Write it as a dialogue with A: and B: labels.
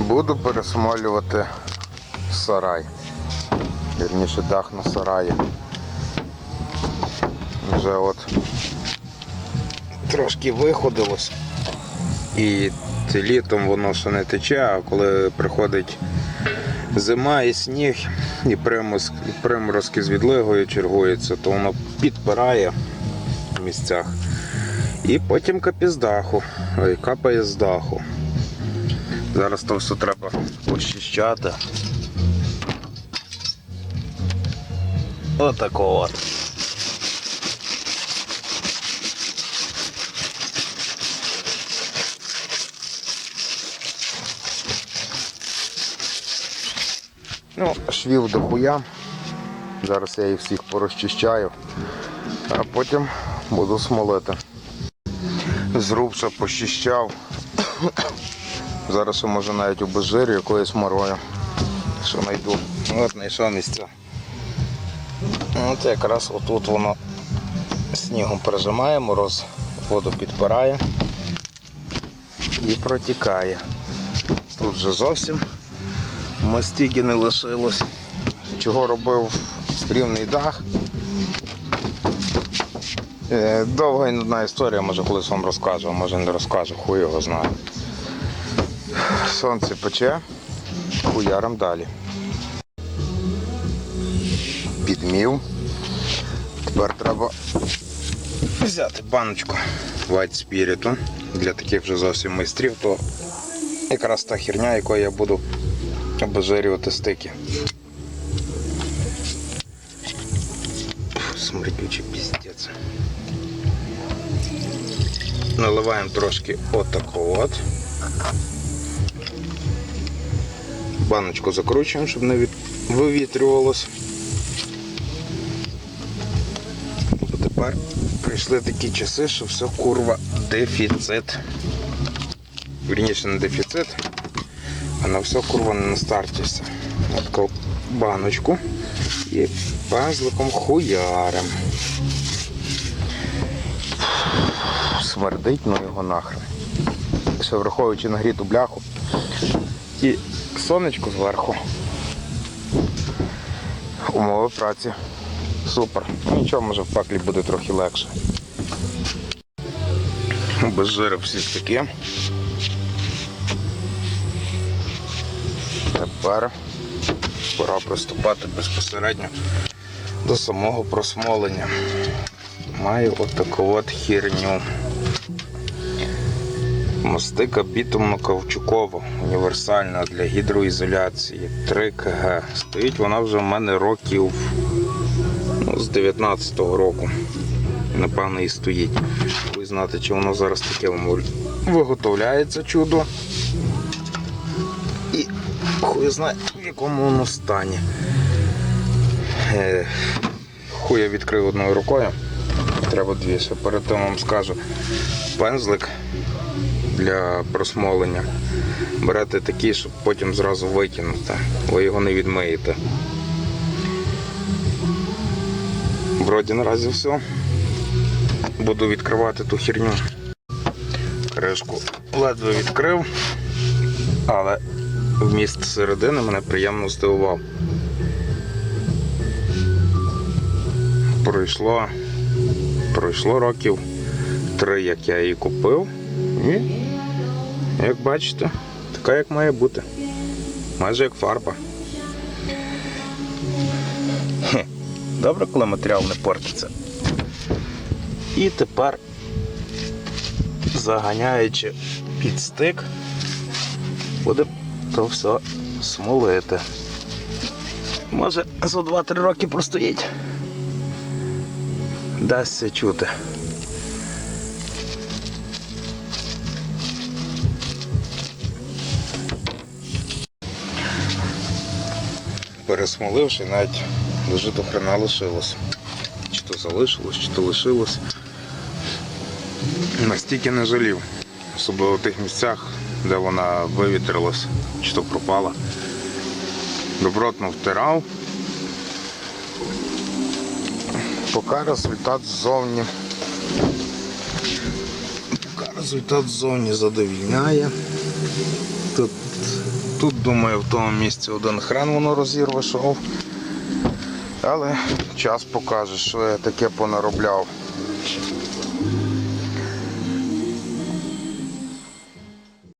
A: Буду пересмолювати сарай. Вірніше дах на сараї. Вже от трошки виходилось. І літом воно ще не тече, а коли приходить зима і сніг, і приморозки, з відлигою чергуються, то воно підпирає в місцях. І потім капі з даху, капає з даху. Зараз то все треба почищати. Отако от. Ну, швів до хуя. Зараз я їх всіх порозчищаю, а потім буду смолити. Зрубша почищав. Зараз ще може навіть у безжирі якоїсь морою. Що знайду. От знайшов місця. От якраз отут воно снігом прижимає, мороз воду підпирає і протікає. Тут вже зовсім мастіки не лишилось. Чого робив рівний дах. Е, Довга і нудна історія, може колись вам розкажу, може не розкажу, хуй його знає. Сонце пече, хуяром далі. Підмів. Тепер треба взяти баночку White Spirit для таких вже зовсім майстрів, то якраз та херня, якою я буду обезжирювати стики. Смердючий піздець. Наливаємо трошки отако от. Баночку закручуємо, щоб не вивітрювалося. Тепер прийшли такі часи, що все курва дефіцит. Вірніше не дефіцит, а на все курва не на старті все. Баночку і пазликом хуярем. Смердить, ну його нахрен. Ще враховуючи нагріту бляху і сонечко зверху. Умови праці. Супер. Ну, Нічого, може в пеклі буде трохи легше. Без жира всі такі. Тепер пора приступати безпосередньо до самого просмолення. Маю отаку от херню. Мастика бітумно-кавчукова, універсальна для гідроізоляції 3 кг. Стоїть вона вже в мене років ну, з 19-го року. Напевно, і стоїть. Ви знати, чи воно зараз таке виготовляється чудо. І хуй знає, в якому воно стані. Е, Хуй я відкрив одною рукою. Треба дві. Ще перед тим вам скажу. Пензлик для просмолення. Берете такий, щоб потім зразу викинути. Ви його не відмиєте. Вроді наразі все. Буду відкривати ту херню. Кришку ледве відкрив, але вміст середини мене приємно здивував. Пройшло, пройшло років три, як я її купив. І, як бачите, така як має бути. Майже як фарба. Хе. Добре, коли матеріал не портиться. І тепер, заганяючи під стик, буде то все смолити. Може за 2-3 роки простоїть. Дасться чути. Пересмоливши, навіть дуже до хрена лишилось. Чи то залишилось, чи то лишилось. Настільки не жалів. Особливо в тих місцях, де вона вивітрилась, чи то пропала. Добротно втирав. Поки результат ззовні. Поки результат ззовні задовільняє. Тут, тут, думаю, в тому місці один хрен воно розірве. Але час покаже, що я таке понаробляв.